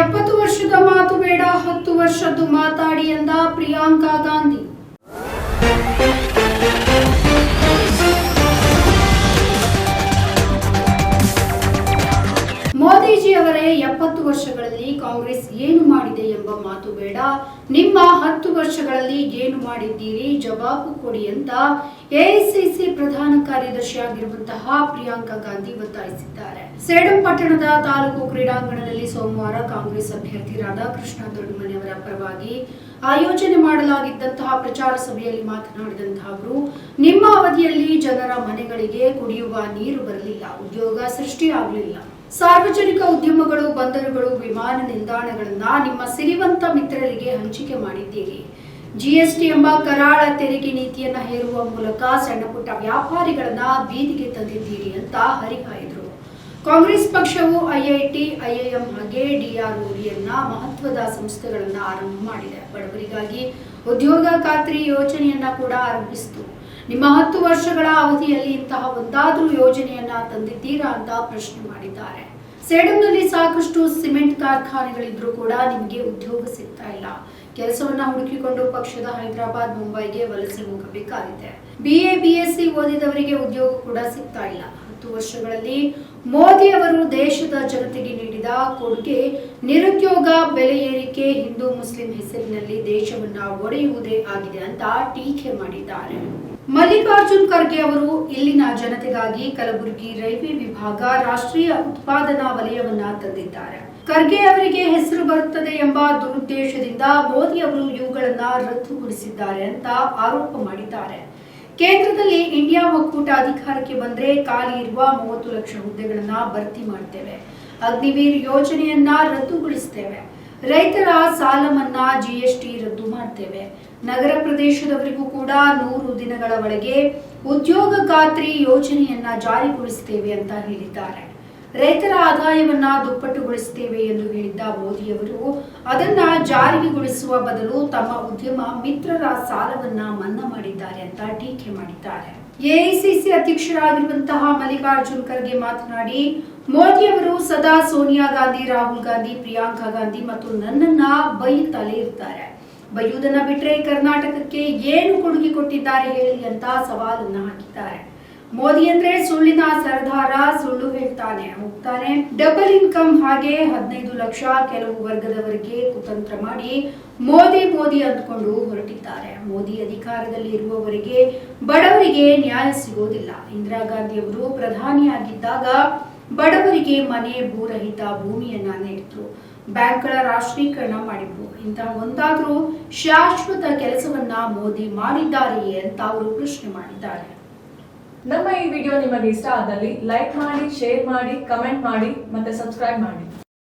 ಎಪ್ಪತ್ತು ವರ್ಷದ ಮಾತು ಬೇಡ ಹತ್ತು ವರ್ಷದ್ದು ಮಾತಾಡಿ ಎಂದ ಪ್ರಿಯಾಂಕಾ ಗಾಂಧಿ. ಮೋದಿಜಿಯವರೇ ಎಪ್ಪತ್ತು ವರ್ಷಗಳಲ್ಲಿ ಕಾಂಗ್ರೆಸ್ ಏನು ಮಾಡಿದೆ ಎಂಬ ಮಾತು ಬೇಡ. ನಿಮ್ಮ ಹತ್ತು ವರ್ಷಗಳಲ್ಲಿ ಏನು ಮಾಡಿದ್ದೀರಿ? ಜವಾಬು ಕೊಡಿ ಅಂತ ಎಐಸಿಸಿ ಪ್ರಧಾನ ಕಾರ್ಯದರ್ಶಿಯಾಗಿರುವಂತಹ ಪ್ರಿಯಾಂಕಾ ಗಾಂಧಿ ಒತ್ತಾಯಿಸಿದ್ದಾರೆ. ಸೇಡಂ ಪಟ್ಟಣದ ತಾಲೂಕು ಕ್ರೀಡಾಂಗಣದಲ್ಲಿ ಸೋಮವಾರ ಕಾಂಗ್ರೆಸ್ ಅಭ್ಯರ್ಥಿ ರಾಧಾಕೃಷ್ಣ ದೊಡ್ಡಮನೆ ಅವರ ಪರವಾಗಿ ಆಯೋಜನೆ ಮಾಡಲಾಗಿದ್ದಂತಹ ಪ್ರಚಾರ ಸಭೆಯಲ್ಲಿ ಮಾತನಾಡಿದಂತಹ ಅವರು, ನಿಮ್ಮ ಅವಧಿಯಲ್ಲಿ ಜನರ ಮನೆಗಳಿಗೆ ಕುಡಿಯುವ ನೀರು ಬರಲಿಲ್ಲ. ಉದ್ಯೋಗ ಸೃಷ್ಟಿಯಾಗಲಿಲ್ಲ. ಸಾರ್ವಜನಿಕ ಉದ್ಯಮಗಳು, ಬಂದರುಗಳು, ವಿಮಾನ ನಿಲ್ದಾಣಗಳನ್ನ ನಿಮ್ಮ ಸಿರಿವಂತ ಮಿತ್ರರಿಗೆ ಹಂಚಿಕೆ ಮಾಡಿದ್ದೀರಿ. ಜಿಎಸ್ಟಿ ಎಂಬ ಕರಾಳ ತೆರಿಗೆ ನೀತಿಯನ್ನ ಹೇರುವ ಮೂಲಕ ಸಣ್ಣ ಪುಟ್ಟ ವ್ಯಾಪಾರಿಗಳನ್ನ ಬೀದಿಗೆ ತಂದಿದ್ದೀರಿ ಅಂತ ಹರಿಹಾಯ್ದರು. ಕಾಂಗ್ರೆಸ್ ಪಕ್ಷವು ಐಐಟಿ, ಐಐಎಂ ಹಾಗೆ ಡಿಆರ್ಒಡಿಯನ್ನ ಮಹತ್ವದ ಸಂಸ್ಥೆಗಳನ್ನ ಆರಂಭ ಮಾಡಿದೆ. ಬಡವರಿಗಾಗಿ ಉದ್ಯೋಗ ಖಾತ್ರಿ ಯೋಜನೆಯನ್ನ ಕೂಡ ಆರಂಭಿಸಿತು. ನಿಮ್ಮ ಹತ್ತು ವರ್ಷಗಳ ಅವಧಿಯಲ್ಲಿ ಇಂತಹ ಒಂದಾದರೂ ಯೋಜನೆಯನ್ನ ತಂದಿದ್ದೀರಾ ಅಂತ ಪ್ರಶ್ನೆ ಮಾಡಿದ್ದಾರೆ. ಸೇಡಂನಲ್ಲಿ ಸಾಕಷ್ಟು ಸಿಮೆಂಟ್ ಕಾರ್ಖಾನೆಗಳಿದ್ರೂ ಕೂಡ ನಿಮಗೆ ಉದ್ಯೋಗ ಸಿಗ್ತಾ ಇಲ್ಲ. ಕೆಲಸವನ್ನ ಹುಡುಕಿಕೊಂಡು ಪಕ್ಷದ ಹೈದರಾಬಾದ್, ಮುಂಬೈಗೆ ವಲಸೆ ಹೋಗಬೇಕಾಗಿದೆ. ಬಿಎ ಬಿಎಸ್ಸಿ ಓದಿದವರಿಗೆ ಉದ್ಯೋಗ ಕೂಡ ಸಿಗ್ತಾ ಇಲ್ಲ. ಹತ್ತು ವರ್ಷಗಳಲ್ಲಿ ಮೋದಿ ಅವರು ದೇಶದ ಜನತೆಗೆ ನೀಡಿದ ಕೊಡುಗೆ, ನಿರುದ್ಯೋಗ, ಬೆಲೆ ಏರಿಕೆ, ಹಿಂದೂ, ಮುಸ್ಲಿಂ ಹೆಸರಿನಲ್ಲಿ ದೇಶವನ್ನ ಒಡೆಯುವುದೇ ಆಗಿದೆ ಅಂತ ಟೀಕೆ ಮಾಡಿದ್ದಾರೆ. ಮಲ್ಲಿಕಾರ್ಜುನ್ ಖರ್ಗೆ ಅವರು ಇಲ್ಲಿನ ಜನತೆಗಾಗಿ ಕಲಬುರಗಿ ರೈಲ್ವೆ ವಿಭಾಗ ರಾಷ್ಟ್ರೀಯ ಉತ್ಪಾದನಾ ವಲಯವನ್ನ ತಂದಿದ್ದಾರೆ. ಖರ್ಗೆ ಅವರಿಗೆ ಹೆಸರು ಬರುತ್ತದೆ ಎಂಬ ದುರುದ್ದೇಶದಿಂದ ಮೋದಿ ಅವರು ಇವುಗಳನ್ನ ರದ್ದುಗೊಳಿಸಿದ್ದಾರೆ ಅಂತ ಆರೋಪ ಮಾಡಿದ್ದಾರೆ. ಕೇಂದ್ರದಲ್ಲಿ ಇಂಡಿಯಾ ಒಕ್ಕೂಟ ಅಧಿಕಾರಕ್ಕೆ ಬಂದ್ರೆ ಖಾಲಿ ಇರುವ ಮೂವತ್ತು ಲಕ್ಷ ಹುದ್ದೆಗಳನ್ನ ಭರ್ತಿ ಮಾಡ್ತೇವೆ. ಅಗ್ನಿವೀರ್ ಯೋಜನೆಯನ್ನ ರದ್ದುಗೊಳಿಸ್ತೇವೆ. ರೈತರ ಸಾಲ ಮನ್ನಾ ಜಿಎಸ್ಟಿ ರದ್ದು ಮಾಡ್ತೇವೆ. ನಗರ ಪ್ರದೇಶದವರಿಗೂ ಕೂಡ ನೂರು ದಿನಗಳ ಒಳಗೆ ಉದ್ಯೋಗ ಖಾತ್ರಿ ಯೋಜನೆಯನ್ನ ಜಾರಿಗೊಳಿಸುತ್ತೇವೆ ಅಂತ ಹೇಳಿದ್ದಾರೆ. ರೈತರ ಆದಾಯವನ್ನ ದುಪ್ಪಟ್ಟುಗೊಳಿಸುತ್ತೇವೆ ಎಂದು ಹೇಳಿದ್ದ ಮೋದಿಯವರು, ಅದನ್ನ ಜಾರಿಗೆಗೊಳಿಸುವ ಬದಲು ತಮ್ಮ ಉದ್ಯಮ ಮಿತ್ರರ ಸಾಲವನ್ನ ಮನ್ನಾ ಮಾಡಿದ್ದಾರೆ ಅಂತ ಟೀಕೆ ಮಾಡಿದ್ದಾರೆ. ಎಐಸಿಸಿ ಅಧ್ಯಕ್ಷರಾಗಿರುವಂತಹ ಮಲ್ಲಿಕಾರ್ಜುನ್ ಖರ್ಗೆ ಮಾತನಾಡಿ, ಮೋದಿಯವರು ಸದಾ ಸೋನಿಯಾ ಗಾಂಧಿ, ರಾಹುಲ್ ಗಾಂಧಿ, ಪ್ರಿಯಾಂಕಾ ಗಾಂಧಿ ಮತ್ತು ನನ್ನನ್ನ ಬೈಯುತ್ತಲೇ ಇರ್ತಾರೆ. ಬೈಯುವುದನ್ನ ಬಿಟ್ರೆ ಕರ್ನಾಟಕಕ್ಕೆ ಏನು ಕೊಡುಗೆ ಕೊಟ್ಟಿದ್ದಾರೆ ಹೇಳಿ ಅಂತ ಸವಾಲನ್ನ ಹಾಕಿದ್ದಾರೆ. ಮೋದಿ ಅಂದ್ರೆ ಸುಳ್ಳಿನ ಸರ್ಧಾರಾ ಸುಳ್ಳು ಹೇಳ್ತಾನೆ, ಹೋಗ್ತಾನೆ. ಡಬಲ್ ಇನ್ಕಮ್ ಹಾಗೆ ಹದಿನೈದು ಲಕ್ಷ ಕೆಲವು ವರ್ಗದವರಿಗೆ ಕುತಂತ್ರ ಮಾಡಿ ಮೋದಿ ಮೋದಿ ಅಂದ್ಕೊಂಡು ಹೊರಟಿದ್ದಾರೆ. ಮೋದಿ ಅಧಿಕಾರದಲ್ಲಿ ಇರುವವರಿಗೆ ಬಡವರಿಗೆ ನ್ಯಾಯ ಸಿಗೋದಿಲ್ಲ. ಇಂದಿರಾ ಗಾಂಧಿ ಅವರು ಪ್ರಧಾನಿಯಾಗಿದ್ದಾಗ ಬಡವರಿಗೆ ಮನೆ ಭೂರಹಿತ ಭೂಮಿಯನ್ನ ನೀಡಿದ್ರು. ಬ್ಯಾಂಕ್ಗಳ ರಾಷ್ಟ್ರೀಕರಣ ಮಾಡಿದ್ರು ಇಂತಹ ಒಂದಾದ್ರೂ ಶಾಶ್ವತ ಕೆಲಸವನ್ನ ಮೋದಿ ಮಾಡಿದ್ದಾರೆಯೇ ಅಂತ ಅವರು ಪ್ರಶ್ನೆ ಮಾಡಿದ್ದಾರೆ. ನಮ್ಮ ಈ ವಿಡಿಯೋ ನಿಮಗೆ ಇಷ್ಟ ಆದಲ್ಲಿ ಲೈಕ್ ಮಾಡಿ, ಶೇರ್ ಮಾಡಿ, ಕಮೆಂಟ್ ಮಾಡಿ ಮತ್ತೆ ಸಬ್ಸ್ಕ್ರೈಬ್ ಮಾಡಿ.